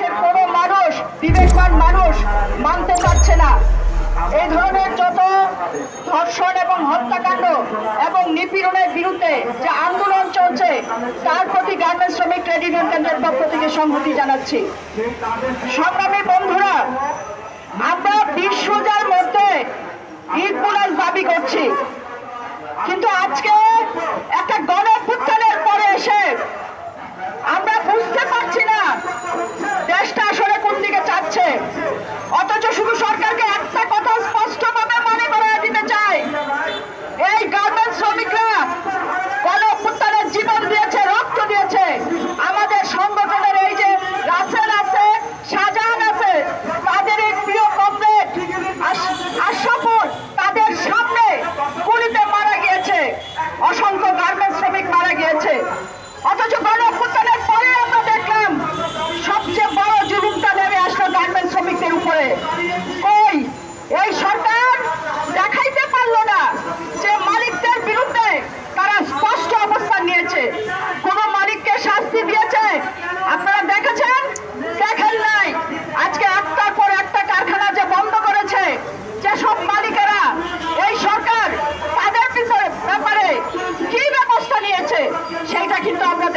দেশের কোন মানুষ, বিবেকবান মানুষ মানতে পারছে না। এই ধরনের যত ধর্ষণ এবং হত্যাকাণ্ড এবং নিপীড়নের বিরুদ্ধে যে আন্দোলন চলছে, তার প্রতি গার্মেন্টস শ্রমিক ট্রেড ইউনিয়ন কেন্দ্রের পক্ষ থেকে সংহতি জানাচ্ছি। সংগ্রামী বন্ধুরা, আমরা বিশ রোজার মধ্যে ঈদ দাবি করছি, কিন্তু আজকে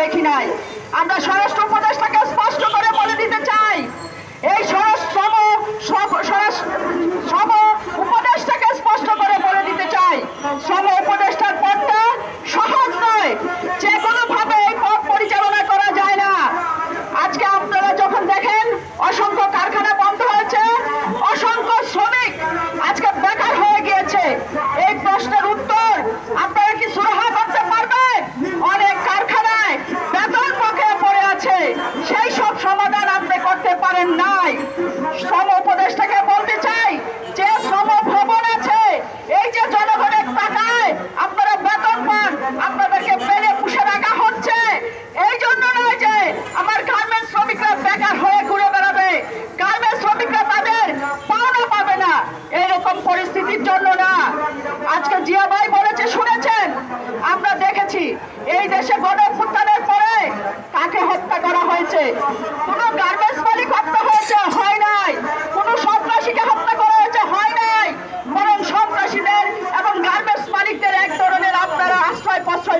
দেখি নাই। আমরা স্বরাষ্ট্র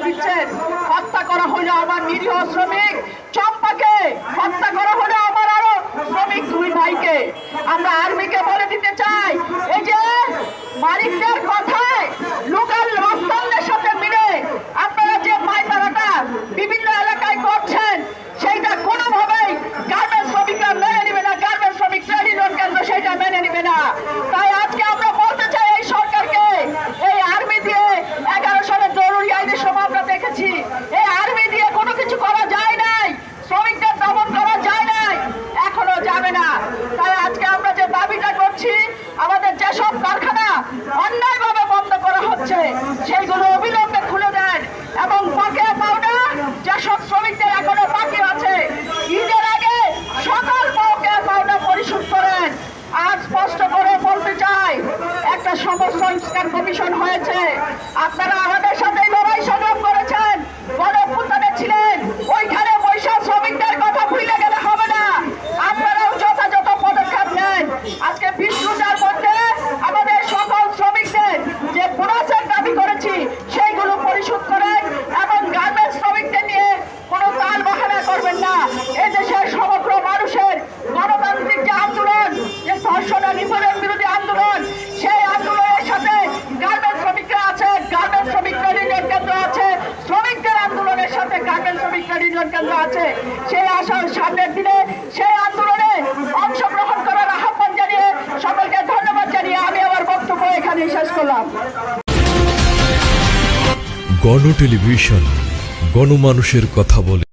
দিচ্ছেন। হত্যা করা হলো আমার নিরীহ শ্রমিক। চম্পাকে হত্যা করা হলো আমার আরও শ্রমিক দুই ভাইকে। আমরা আর্মিকে বলে দিতে চাই। এই যে মালিকদের কথা কমিশন হয়েছে। অভিযোগ কেন্দ্র আছে। সেই আশা সামনের দিনে সেই আন্দোলনে অংশগ্রহণ করার আহ্বান জানিয়ে সকলকে ধন্যবাদ জানিয়ে আমি আমার বক্তব্য এখানেই শেষ করলাম। গণ টেলিভিশন, গণমানুষের কথা বলে।